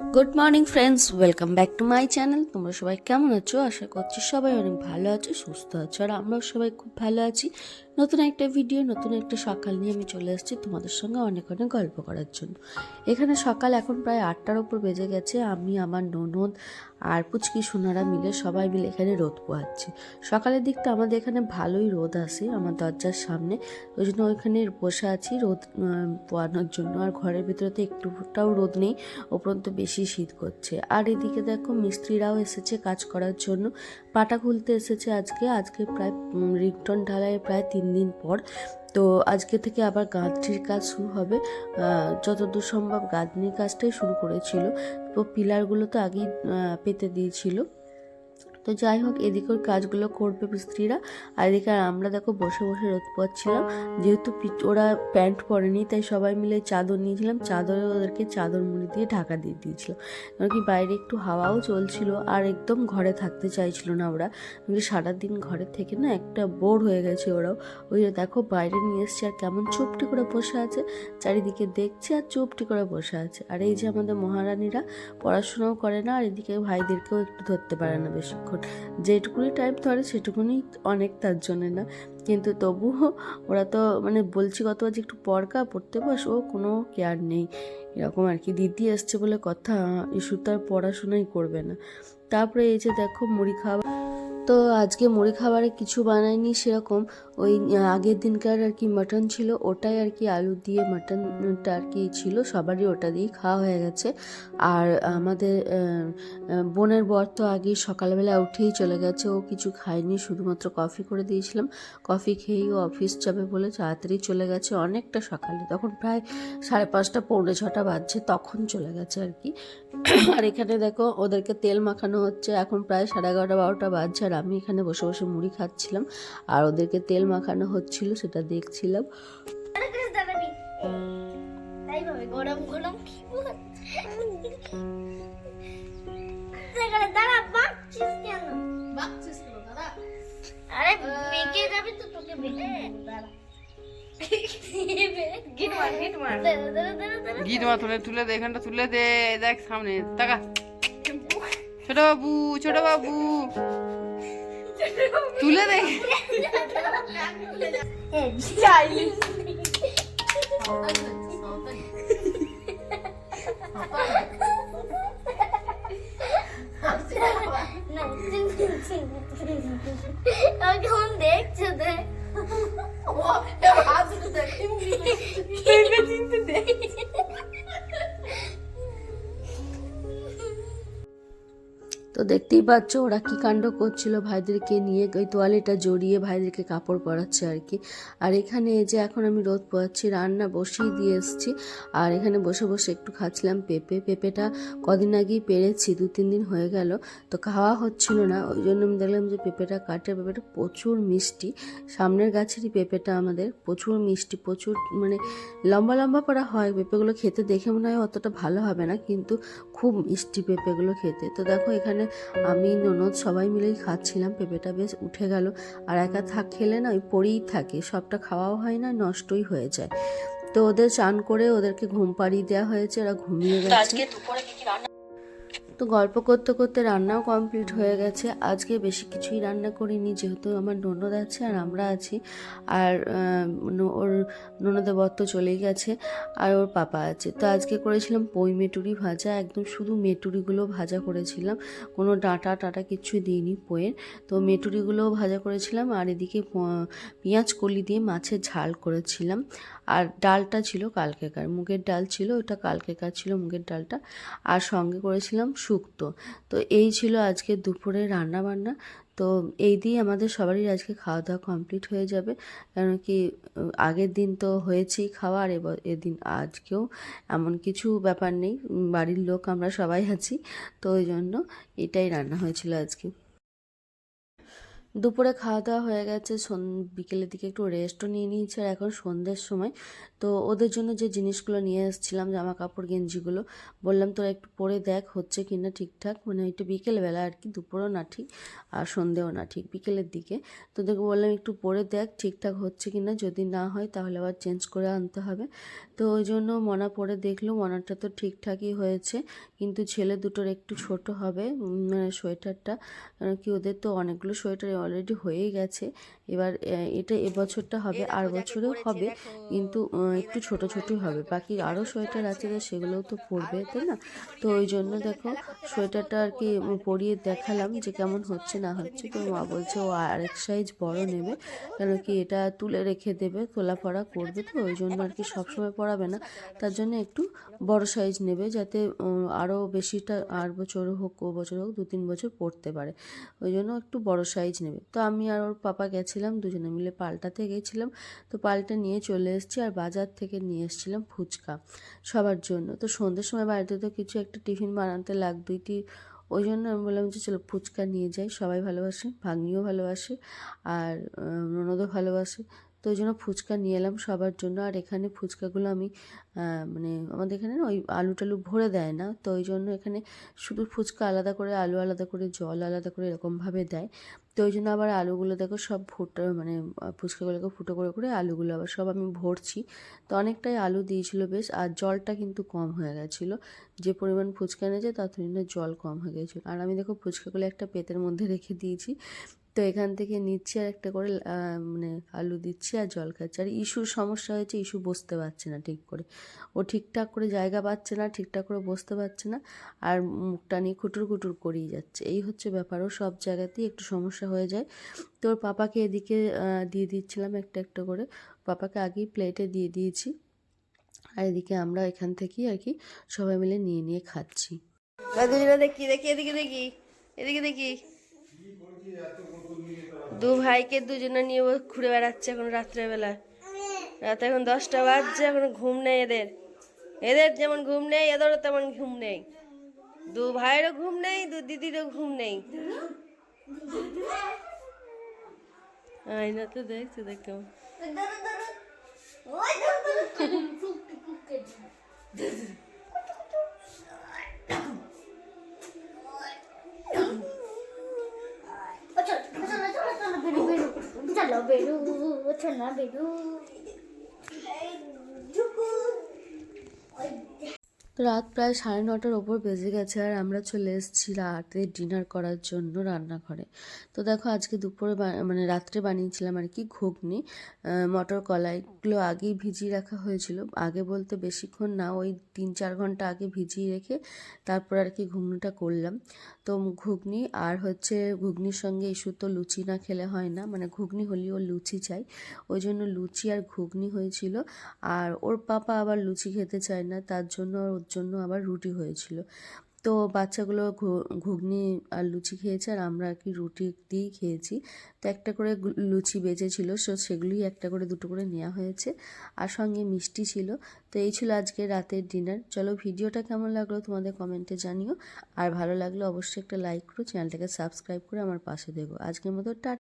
Good morning friends welcome back to my channel তোমরা সবাই কেমন আছো? আশা করছি সবাই অনেক ভালো আছো, সুস্থ আছো, আর আমরাও সবাই খুব ভালো আছি। নতুন একটা ভিডিও নতুন একটা সকাল নিয়ে আমি চলে এসেছি তোমাদের সঙ্গে অনেক অনেক গল্প করার জন্য। এখানে সকাল এখন প্রায় আটটার ওপর বেজে গেছে আমি আমার ননদ আর পুচকি সোনারা মিলে সবাই মিলে এখানে রোদ পোয়াচ্ছি সকালের দিকটা আমাদের এখানে ভালোই রোদ আসে আমার দরজার সামনে ওই জন্য ওইখানে বসে আছি রোদ পোয়ানোর জন্য। আর ঘরের ভিতরে তো একটুটাও রোদ নেই উপরন্ত বেশি শীত করছে। আর এদিকে দেখো মিস্ত্রিরাও এসেছে কাজ করার জন্য পাটা খুলতে এসেছে আজকে। আজকে প্রায় উম, রিংটন ঢালাইয়ের প্রায় তিন দিন পর। তো আজকে থেকে আবার গাঁথনির কাজ শুরু হবে। যতদূর সম্ভব গাঁথনির কাজটাই শুরু করেছিল। তো পিলারগুলো তো আগেই পেতে দিয়েছিল। তো যাই হোক এদিকের কাজগুলো করবে স্ত্রীরা আর এদিকে আর আমরা দেখো বসে বসে রোদ পাচ্ছিলাম যেহেতু ওরা প্যান্ট পরেনি, তাই সবাই মিলে চাদর নিয়েছিলাম। চাদরে ওদেরকে চাদর মুড়ি দিয়ে ঢাকা দিয়ে দিয়েছিলাম কারণ কি, বাইরে একটু হাওয়াও চলছিল আর একদম ঘরে থাকতে চাইছিল না ওরা। সারাদিন ঘরে থেকে না একটা বোর হয়ে গেছে ওরাও। ওই দেখো, বাইরে নিয়ে এসছে আর কেমন চুপটি করে বসে আছে। চারিদিকে দেখছে আর চুপটি করে বসে আছে। আর এই যে আমাদের মহারানীরা পড়াশোনাও করে না, আর এদিকে ভাইদেরকেও একটু ধরতে পারে না বেশিক্ষণ। যেটুকুনি টাইম ধরে সেটুকুনি অনেক তার জন্যে না। কিন্তু তবুও ওরা তো মানে বলছি কত যে একটু পড়কা পড়তে বস, ও কোনো কেয়ার নেই। এরকম আর কি, দিদি আসছে বলে কথা ইস্যু তার পড়াশোনাই করবে না। তারপরে এই যে দেখো মুড়ি খাওয়া তো আজকে মুড়ি খাবারে কিছু বানাইনি সেরকম। ওই আগের দিনকার আর কি মাটন ছিল, ওটাই আর কি আলু দিয়ে মাটনটা আর কি ছিল, সবারই ওটা দিয়েই খাওয়া হয়ে গেছে। আর আমাদের বোনের বর তো আগে সকালবেলা উঠেই চলে গেছে, ও কিছু খায়নি, শুধুমাত্র কফি করে দিয়েছিলাম। কফি খেয়েই ও অফিস যাবে বলে তাড়াতাড়ি চলে গেছে অনেকটা সকালে, তখন প্রায় সাড়ে পাঁচটা, পৌনে ছটা বাজছে, তখন চলে গেছে আর কি। আর এখানে দেখো, ওদেরকে তেল মাখানো হচ্ছে, এখন প্রায় সাড়ে এগারোটা, বারোটা বাজছে আর আমি এখানে বসে বসে মুড়ি খাচ্ছিলাম আর ওদেরকে তেল মাখানো হচ্ছিল সেটা দেখছিলাম। গরম গরম আরে বেঁকে যাবি তো তোকে বেঁকে দাঁড়া। গিট মা তুলে তুলে দে এখানটা তুলে দে। দেখ সামনে টাকা ছোট বাবু ছোট বাবু। তুলে দে না, ও কেমন দেখছে দেখ তো দেখতেই পাচ্ছ ওরা কি কাণ্ড করছিল ভাইদেরকে নিয়ে, ওই তোয়ালেটা জড়িয়ে ভাইদেরকে কাপড় পরাচ্ছে আর কি। আর এখানে এই যে এখন আমি রোদ পোয়াচ্ছি রান্না বসিয়ে দিয়ে এসেছি। আর এখানে বসে বসে একটু খাচ্ছিলাম পেঁপে। পেঁপেটা কদিন আগেই পেরেছি, দু তিন দিন হয়ে গেল। তো খাওয়া হচ্ছিল না, ওই জন্য আমি দেখলাম যে পেঁপেটা কাটে, পেঁপেটা প্রচুর মিষ্টি। সামনের গাছেরই পেঁপেটা আমাদের, প্রচুর মিষ্টি, প্রচুর মানে লম্বা লম্বা করা হয়। পেঁপেগুলো খেতে দেখে মনে হয় অতটা ভালো হবে না, কিন্তু খুব মিষ্টি পেঁপেগুলো খেতে। তো দেখো এখানে আমি ননদ সবাই মিলেই খাচ্ছিলাম। পেঁপেটা বেশ উঠে গেল। আর একা থাক খেলে না ওই পড়েই থাকে। সবটা খাওয়াও হয় না নষ্টই হয়ে যায়। তো ওদের চান করে ওদেরকে ঘুম পাড়িয়ে দেওয়া হয়েছে ওরা ঘুমিয়ে গেছে। তো গল্প করতে করতে রান্নাও কমপ্লিট হয়ে গেছে। আজকে বেশি কিছুই রান্না করিনি, যেহেতু আমার ননদ আছে আর আমরা আছি। আর ওর ননদের বর তো চলেই গেছে আর ওর পাপা আছে। তো আজকে করেছিলাম পই মেটুরি ভাজা, একদম শুধু মেটুরিগুলো ভাজা করেছিলাম। কোনো ডাঁটা টাটা কিছুই দিইনি পইয়ের। তো মেটুরিগুলোও ভাজা করেছিলাম আর এদিকে পেঁয়াজ কলি দিয়ে মাছের ঝাল করেছিলাম। আর ডালটা ছিল কালকেকার। মুগের ডাল ছিল, ওটা কালকেকার ছিল মুগের ডালটা। আর সঙ্গে করেছিলাম শুক্তো। তো এই ছিল আজকে দুপুরে রান্না বান্না তো এই দিয়ে আমাদের সবারই আজকে খাওয়া দাওয়া কমপ্লিট হয়ে যাবে। কারণ কি, আগের দিন তো হয়েছেই খাওয়া, আর এবার এদিন আজকেও এমন কিছু ব্যাপার নেই। বাড়ির লোক আমরা সবাই আছি। তো ওই জন্য এটাই রান্না হয়েছিল আজকে। দুপুরে খাওয়া দাওয়া হয়ে গেছে। বিকেলের দিকে একটু রেস্টও নিয়ে নিয়েছি আর এখন সন্ধ্যের সময়। তো ওদের জন্য যে জিনিসগুলো নিয়ে এসেছিলাম জামা কাপড় গেঞ্জিগুলো, বললাম তোরা একটু পরে দেখ হচ্ছে কি না ঠিকঠাক। মানে একটু বিকেলবেলা আর কি, দুপুরও না ঠিক আর সন্ধেও না ঠিক, বিকেলের দিকে। তোদেরকে বললাম একটু পরে দেখ ঠিকঠাক হচ্ছে কি না, যদি না হয় তাহলে আবার চেঞ্জ করে আনতে হবে। তো ওই জন্য মনা পরে দেখল মনাটা তো ঠিকঠাকই হয়েছে, কিন্তু ছেলে দুটোর একটু ছোট হবে মানে সোয়েটারটা। কি ওদের তো অনেকগুলো সোয়েটার অলরেডি হয়েই গেছে। এবার এটা এবছরটা হবে আর বছরেও হবে। কিন্তু একটু ছোট ছোটই হবে। বাকি আরও সোয়েটার আছে তো সেগুলোও তো পরবে তাই না? তো ওই জন্য দেখো সোয়েটারটা আর কি পরিয়ে দেখালাম যে কেমন হচ্ছে না হচ্ছে। তো মা বলছে ও আরেক সাইজ বড় নেবে কেন কি এটা তুলে রেখে দেবে তোলা পড়া করবে তো ওই জন্য আর কি সবসময় পরাবে না। তার জন্য একটু বড় সাইজ নেবে যাতে আরও বেশিটা আর বছর হোক ও বছর হোক দু তিন বছর পড়তে পারে। ওই জন্য একটু বড় সাইজ নেবে তো আমি আর ওর পাপা গেছিলাম, দুজনে মিলে পাল্টাতে গেছিলাম। তো পাল্টা নিয়ে চলে এসেছি আর বাজার থেকে নিয়ে এসেছিলাম ফুচকা সবার জন্য। তো সন্ধ্যের সময় বাড়িতে তো কিছু একটা টিফিন বানাতে লাগবেই টি, ওই জন্য আমি বললাম যে চলো ফুচকা নিয়ে যাই। সবাই ভালোবাসে, ভাগ্নিও ভালোবাসে আর ননদও ভালোবাসে। তো ওই জন্য ফুচকা নিয়ে এলাম সবার জন্য। আর এখানে ফুচকাগুলো আমি মানে আমাদের এখানে না ওই আলু টালু ভরে দেয় না। তো ওই জন্য এখানে শুধু ফুচকা আলাদা করে, আলু আলাদা করে, জল আলাদা করে এরকমভাবে দেয়। তো ওই জন্য আবার আলুগুলো দেখো সব ফুটো মানে ফুচকাগুলোকে ফুটো করে করে আলুগুলো আবার সব আমি ভরছি। তো অনেকটাই আলু দিয়েছিল বেশ, আর জলটা কিন্তু কম হয়ে গেছিল। যে পরিমাণ ফুচকা এনেছে তার তুলনায় জল কম হয়ে গেছিল। আর আমি দেখো ফুচকাগুলো একটা পেতের মধ্যে রেখে দিয়েছি। তো এখান থেকে নিচ্ছি আর একটা করে মানে আলু দিচ্ছি আর জল খাচ্ছি। আর ইস্যুর সমস্যা হয়েছে, ইস্যু বসতে পারছে না ঠিক করে। ও ঠিকঠাক করে জায়গা পাচ্ছে না, ঠিকঠাক করে বসতে পারছে না আর মুখটা নিয়ে খুটুর খুটুর করেই যাচ্ছে। এই হচ্ছে ব্যাপার, ও সব জায়গাতেই একটু সমস্যা হয়ে যায়। তো ওর পাপাকে এদিকে দিয়ে দিচ্ছিলাম একটা একটা করে। পাপাকে আগেই প্লেটে দিয়ে দিয়েছি। আর এদিকে আমরা এখান থেকেই আর কি সবাই মিলে নিয়ে নিয়ে খাচ্ছি। দেখি দেখি, এদিকে দেখি এদিকে দেখি। দু ভাইকে দুজনে নিয়ে ঘুরে বেড়াচ্ছে এখন রাত্রেবেলা রাত এখন দশটা বাজছে, এখন ঘুম নেই এদের। এদের যেমন ঘুম নেই, এদেরও তেমন ঘুম নেই। দু ভাইয়েরও ঘুম নেই, দু দিদিরও ঘুম নেই। আয়না তো দেখছে, দেখ ওই চলো বেরো চলো বেরো। রাত প্রায় সাড়ে নটার ওপর বেজে গেছে আর আমরা চলে এসেছি রাতে ডিনার করার জন্য রান্নাঘরে। তো দেখো আজকে দুপুরে মানে রাত্রে বানিয়েছিলাম আর কি ঘুগনি মটর কলাইগুলো আগেই ভিজিয়ে রাখা হয়েছিল। আগে বলতে বেশিক্ষণ না, ওই তিন চার ঘণ্টা আগে ভিজিয়ে রেখে তারপর আর কি ঘুগনিটা করলাম। তো ঘুগনি আর হচ্ছে ঘুগনির সঙ্গে ইস্যু তো লুচি না খেলে হয় না। মানে ঘুগনি হলেও লুচি চাই ওই জন্য লুচি আর ঘুগনি হয়েছিল। আর ওর পাপা আবার লুচি খেতে চায় না, তার জন্য, ওর জন্য আবার রুটি হয়েছিল। তো বাচ্চাগুলো ঘুগনি আর লুচি খেয়েছে আর আমরা আর কি রুটি দিয়েই খেয়েছি। তো একটা করে লুচি বেঁচেছিল, সো সেগুলোই একটা করে দুটো করে নেওয়া হয়েছে আর সঙ্গে মিষ্টি ছিল। তো এই ছিল আজকে রাতের ডিনার। চলো ভিডিওটা কেমন লাগল তোমাদের কমেন্টে জানিও। আর ভালো লাগলে অবশ্যই একটা লাইক করো, চ্যানেলটাকে সাবস্ক্রাইব করে আমার পাশে দেবো আজকের মতো টা